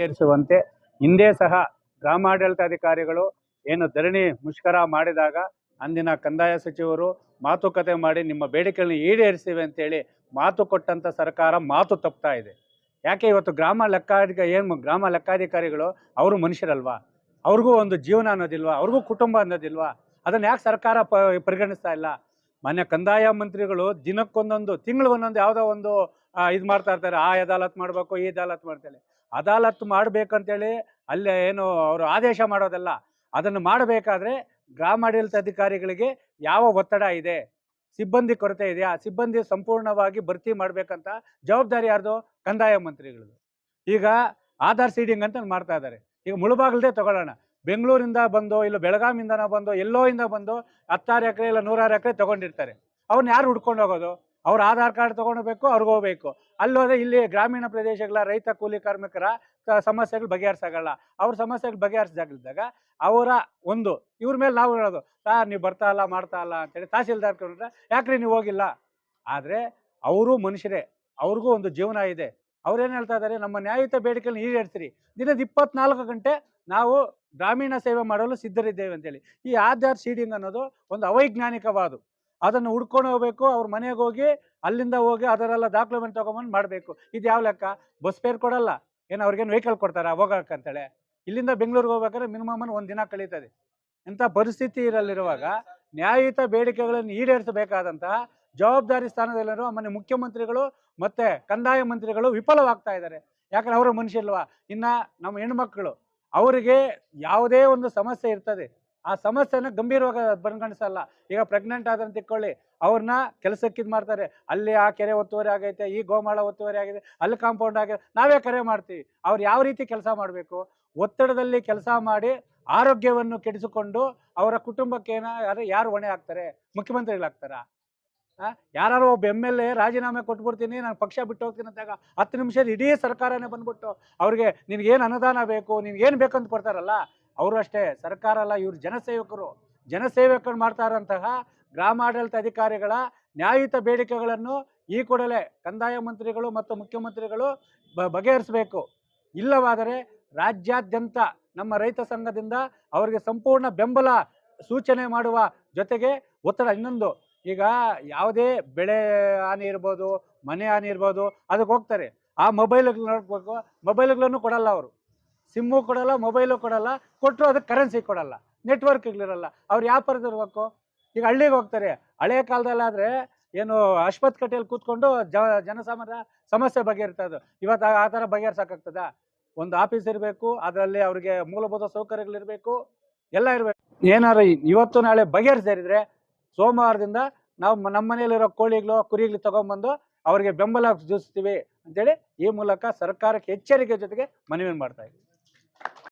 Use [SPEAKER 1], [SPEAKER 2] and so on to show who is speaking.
[SPEAKER 1] ಸೇರಿಸುವಂತೆ ಹಿಂದೆ ಸಹ ಗ್ರಾಮಾಡಳಿತಾಧಿಕಾರಿಗಳು ಏನು ಧರಣಿ ಮುಷ್ಕರ ಮಾಡಿದಾಗ ಅಂದಿನ ಕಂದಾಯ ಸಚಿವರು ಮಾತುಕತೆ ಮಾಡಿ ನಿಮ್ಮ ಬೇಡಿಕೆಗಳನ್ನ ಈಡೇರಿಸಿವೆ ಅಂತೇಳಿ ಮಾತು ಕೊಟ್ಟಂತ ಸರ್ಕಾರ ಮಾತು ತಪ್ತಾ ಇದೆ. ಯಾಕೆ ಇವತ್ತು ಗ್ರಾಮ ಲೆಕ್ಕಾಧಿಕ ಏನು ಗ್ರಾಮ ಲೆಕ್ಕಾಧಿಕಾರಿಗಳು ಅವರು ಮನುಷ್ಯರಲ್ವಾ? ಅವ್ರಿಗೂ ಒಂದು ಜೀವನ ಅನ್ನೋದಿಲ್ವಾ? ಅವ್ರಿಗೂ ಕುಟುಂಬ ಅನ್ನೋದಿಲ್ವಾ? ಅದನ್ನ ಯಾಕೆ ಸರ್ಕಾರ ಪ ಪರಿಗಣಿಸ್ತಾ ಇಲ್ಲ? ಮಾನ್ಯ ಕಂದಾಯ ಮಂತ್ರಿಗಳು ದಿನಕ್ಕೊಂದೊಂದು ತಿಂಗಳು ಒಂದೊಂದು ಯಾವುದೋ ಒಂದು ಇದು ಮಾಡ್ತಾ ಇರ್ತಾರೆ. ಆ ಅದಾಲತ್ ಮಾಡಬೇಕು, ಈ ಅದಾಲತ್ ಮಾಡ್ತಾರೆ ಅದಾಲತ್ ಮಾಡಬೇಕಂತೇಳಿ ಅಲ್ಲಿ ಏನು ಅವರು ಆದೇಶ ಮಾಡೋದಲ್ಲ, ಅದನ್ನು ಮಾಡಬೇಕಾದ್ರೆ ಗ್ರಾಮಾಡಳಿತ ಅಧಿಕಾರಿಗಳಿಗೆ ಯಾವ ಒತ್ತಡ ಇದೆ, ಸಿಬ್ಬಂದಿ ಕೊರತೆ ಇದೆಯಾ, ಸಿಬ್ಬಂದಿ ಸಂಪೂರ್ಣವಾಗಿ ಭರ್ತಿ ಮಾಡಬೇಕಂತ ಜವಾಬ್ದಾರಿ ಯಾರ್ದು? ಕಂದಾಯ ಮಂತ್ರಿಗಳದು ಈಗ ಆಧಾರ್ ಸೀಡಿಂಗ್ ಅಂತ ಮಾಡ್ತಾ ಇದ್ದಾರೆ. ಈಗ ಮುಳುಬಾಗಲ್ದೇ ತಗೊಳ್ಳೋಣ. ಬೆಂಗಳೂರಿಂದ ಬಂದು ಇಲ್ಲ ಬೆಳಗಾಮಿಂದನೋ ಬಂದು ಎಲ್ಲೋ ಇಂದ ಬಂದು ಹತ್ತಾರು ಎಕರೆ ಇಲ್ಲ ನೂರಾರು ಎಕರೆ ತಗೊಂಡಿರ್ತಾರೆ. ಅವ್ರನ್ನ ಯಾರು ಹುಡ್ಕೊಂಡು ಹೋಗೋದು? ಅವ್ರ ಆಧಾರ್ ಕಾರ್ಡ್ ತಗೊಂಡೋಗ್ಬೇಕು ಅವ್ರಿಗೆ ಹೋಗ್ಬೇಕು. ಅಲ್ಲೋದ್ರೆ ಇಲ್ಲಿ ಗ್ರಾಮೀಣ ಪ್ರದೇಶಗಳ ರೈತ ಕೂಲಿ ಕಾರ್ಮಿಕರ ಸಮಸ್ಯೆಗಳು ಬಗೆಹರಿಸಾಗಲ್ಲ. ಅವ್ರ ಸಮಸ್ಯೆಗಳು ಬಗೆಹರಿಸಾಗಲಿದ್ದಾಗ ಅವರ ಒಂದು, ಇವ್ರ ಮೇಲೆ ನಾವು ಹೇಳೋದು, ಸರ್, ನೀವು ಬರ್ತಾ ಇಲ್ಲ, ಮಾಡ್ತಾ ಇಲ್ಲ ಅಂತೇಳಿ ತಹಸೀಲ್ದಾರ್ ಕೇಳಿದ್ರೆ ಯಾಕ್ರಿ ನೀವು ಹೋಗಿಲ್ಲ? ಆದರೆ ಅವರು ಮನುಷ್ಯರೇ, ಅವ್ರಿಗೂ ಒಂದು ಜೀವನ ಇದೆ. ಅವ್ರೇನು ಹೇಳ್ತಾ ಇದ್ದಾರೆ ನಮ್ಮ ನ್ಯಾಯಯುತ ಬೇಡಿಕೆಗಳನ್ನ ಈಡೇರಿಸ್ರಿ. ದಿನದ ಇಪ್ಪತ್ನಾಲ್ಕು ಗಂಟೆ ನಾವು ಗ್ರಾಮೀಣ ಸೇವೆ ಮಾಡಲು ಸಿದ್ಧರಿದ್ದೇವೆ ಅಂತೇಳಿ ಈ ಆಧಾರ್ ಸೀಡಿಂಗ್ ಅನ್ನೋದು ಒಂದು ಅವೈಜ್ಞಾನಿಕವಾದು. ಅದನ್ನು ಹುಡ್ಕೊಂಡು ಹೋಗ್ಬೇಕು, ಅವ್ರ ಮನೆಗೆ ಹೋಗಿ ಅಲ್ಲಿಂದ ಹೋಗಿ ಅದರೆಲ್ಲ ಡಾಕ್ಯುಮೆಂಟ್ ತೊಗೊಂಬಂದು ಮಾಡಬೇಕು. ಇದು ಯಾವ ಲೆಕ್ಕ? ಬಸ್ ಫೇರ್ ಕೊಡಲ್ಲ. ಏನು ಅವ್ರಿಗೇನು ವೆಹಿಕಲ್ ಕೊಡ್ತಾರಾ? ಹೋಗಕ್ಕಂತೇಳಿ ಇಲ್ಲಿಂದ ಬೆಂಗಳೂರಿಗೆ ಹೋಗ್ಬೇಕಾದ್ರೆ ಮಿನಿಮಮ್ ಒಂದು ದಿನ ಕಳೀತದೆ. ಇಂಥ ಪರಿಸ್ಥಿತಿ ಇರಲಿರುವಾಗ ನ್ಯಾಯಯುತ ಬೇಡಿಕೆಗಳನ್ನು ಈಡೇರಿಸಬೇಕಾದಂತಹ ಜವಾಬ್ದಾರಿ ಸ್ಥಾನದಲ್ಲಿರುವ ಮನೆ ಮುಖ್ಯಮಂತ್ರಿಗಳು ಮತ್ತೆ ಕಂದಾಯ ಮಂತ್ರಿಗಳು ವಿಫಲವಾಗ್ತಾ ಇದ್ದಾರೆ. ಯಾಕಂದ್ರೆ ಅವರು ಮನುಷ್ಯಲ್ವಾ ಇನ್ನು ನಮ್ಮ ಹೆಣ್ಮಕ್ಳು ಅವರಿಗೆ ಯಾವುದೇ ಒಂದು ಸಮಸ್ಯೆ ಇರ್ತದೆ. ಆ ಸಮಸ್ಯೆನ ಗಂಭೀರವಾಗಿ ಪರಿಗಣಿಸಲ್ಲ ಈಗ ಪ್ರೆಗ್ನೆಂಟ್ ಆದ್ರಂತ ತಿಳ್ಕೊಳ್ಳಿ, ಅವ್ರನ್ನ ಕೆಲಸಕ್ಕೆ ಮಾಡ್ತಾರೆ. ಅಲ್ಲಿ ಆ ಕೆರೆ ಒತ್ತುವರಿ ಆಗೈತೆ, ಈ ಗೋಮಾಳ ಒತ್ತುವರಿ ಆಗಿದೆ, ಅಲ್ಲಿ ಕಾಂಪೌಂಡ್ ಆಗಿದೆ, ನಾವೇ ಕರೆ ಮಾಡ್ತೀವಿ. ಅವ್ರು ಯಾವ ರೀತಿ ಕೆಲಸ ಮಾಡಬೇಕು? ಒತ್ತಡದಲ್ಲಿ ಕೆಲಸ ಮಾಡಿ ಆರೋಗ್ಯವನ್ನು ಕೆಡಿಸಿಕೊಂಡು ಅವರ ಕುಟುಂಬಕ್ಕೆ ಯಾರು ಯಾರು ಹೊಣೆ ಆಗ್ತಾರೆ? ಮುಖ್ಯಮಂತ್ರಿಗಳಾಗ್ತಾರ? ಯಾರು ಒಬ್ಬ ಎಂ ಎಲ್ ಎ ರಾಜೀನಾಮೆ ಕೊಟ್ಬಿಡ್ತೀನಿ, ನಾನು ಪಕ್ಷ ಬಿಟ್ಟು ಹೋಗ್ತೀನಿ ಅಂತಾಗ ಹತ್ತು ನಿಮಿಷದ ಇಡೀ ಸರ್ಕಾರನೇ ಬಂದ್ಬಿಟ್ಟು ಅವ್ರಿಗೆ ನಿನಗೇನು ಅನುದಾನ ಬೇಕು, ನಿನಗೇನು ಬೇಕಂತ ಕೊಡ್ತಾರಲ್ಲ? ಅವರು ಅಷ್ಟೇ, ಸರ್ಕಾರ ಅಲ್ಲ, ಇವರು ಜನಸೇವಕರು. ಜನಸೇವಕರು ಮಾಡ್ತಾ ಇರೋಂತಹ ಗ್ರಾಮಾಡಳಿತ ಅಧಿಕಾರಿಗಳ ನ್ಯಾಯಯುತ ಬೇಡಿಕೆಗಳನ್ನು ಈ ಕೂಡಲೇ ಕಂದಾಯ ಮಂತ್ರಿಗಳು ಮತ್ತು ಮುಖ್ಯಮಂತ್ರಿಗಳು ಬಗೆಹರಿಸಬೇಕು. ಇಲ್ಲವಾದರೆ ರಾಜ್ಯಾದ್ಯಂತ ನಮ್ಮ ರೈತ ಸಂಘದಿಂದ ಅವರಿಗೆ ಸಂಪೂರ್ಣ ಬೆಂಬಲ ಸೂಚನೆ ಮಾಡುವ ಜೊತೆಗೆ ಒತ್ತಡ ಇನ್ನೊಂದು. ಈಗ ಯಾವುದೇ ಬೆಳೆ ಹಾನಿ ಇರ್ಬೋದು, ಮನೆ ಹಾನಿ ಇರ್ಬೋದು, ಅದಕ್ಕೆ ಹೋಗ್ತಾರೆ. ಆ ಮೊಬೈಲ್ಗಳು ನೋಡ್ಬೇಕು, ಮೊಬೈಲ್ಗಳನ್ನು ಕೊಡಲ್ಲ ಅವರು. ಸಿಮ್ಮು ಕೊಡಲ್ಲ ಮೊಬೈಲು ಕೊಡಲ್ಲ ಕೊಟ್ಟರು ಅದಕ್ಕೆ ಕರೆನ್ಸಿ ಕೊಡಲ್ಲ ನೆಟ್ವರ್ಕ್ಗಳಿರಲ್ಲ ಅವ್ರು ಯಾವ ಇರಬೇಕು ಈಗ ಹಳ್ಳಿಗೆ ಹೋಗ್ತಾರೆ. ಹಳೆ ಕಾಲದಲ್ಲಾದರೆ ಏನು ಆಸ್ಪತ್ ಕಟ್ಟೆಯಲ್ಲಿ ಕೂತ್ಕೊಂಡು ಜ, ಜನಸಾಮಾನ್ಯ ಸಮಸ್ಯೆ ಬಗೆಹರಿತದ್ದು ಇವತ್ತು ಆ- ಥರ ಬಗೆಹರಿಸೋಕ್ಕಾಗ್ತದ? ಒಂದು ಆಫೀಸ್ ಇರಬೇಕು, ಅದರಲ್ಲಿ ಅವ್ರಿಗೆ ಮೂಲಭೂತ ಸೌಕರ್ಯಗಳಿರಬೇಕು, ಎಲ್ಲ ಇರಬೇಕು. ಏನಾರು ಇವತ್ತು ನಾಳೆ ಬಗೆಹರಿಸಿದ್ರೆ ಸೋಮವಾರದಿಂದ ನಾವು ನಮ್ಮ ಮನೆಯಲ್ಲಿರೋ ಕೋಳಿಗಳು, ಕುರಿಗಳು ತಗೊಂಡ್ಬಂದು ಅವರಿಗೆ ಬೆಂಬಲ ಸೂಚಿಸ್ತೀವಿ ಅಂತೇಳಿ ಈ ಮೂಲಕ ಸರ್ಕಾರಕ್ಕೆ ಎಚ್ಚರಿಕೆ ಜೊತೆಗೆ ಮನವಿ ಮಾಡ್ತಾ ಇದ್ದೀವಿ.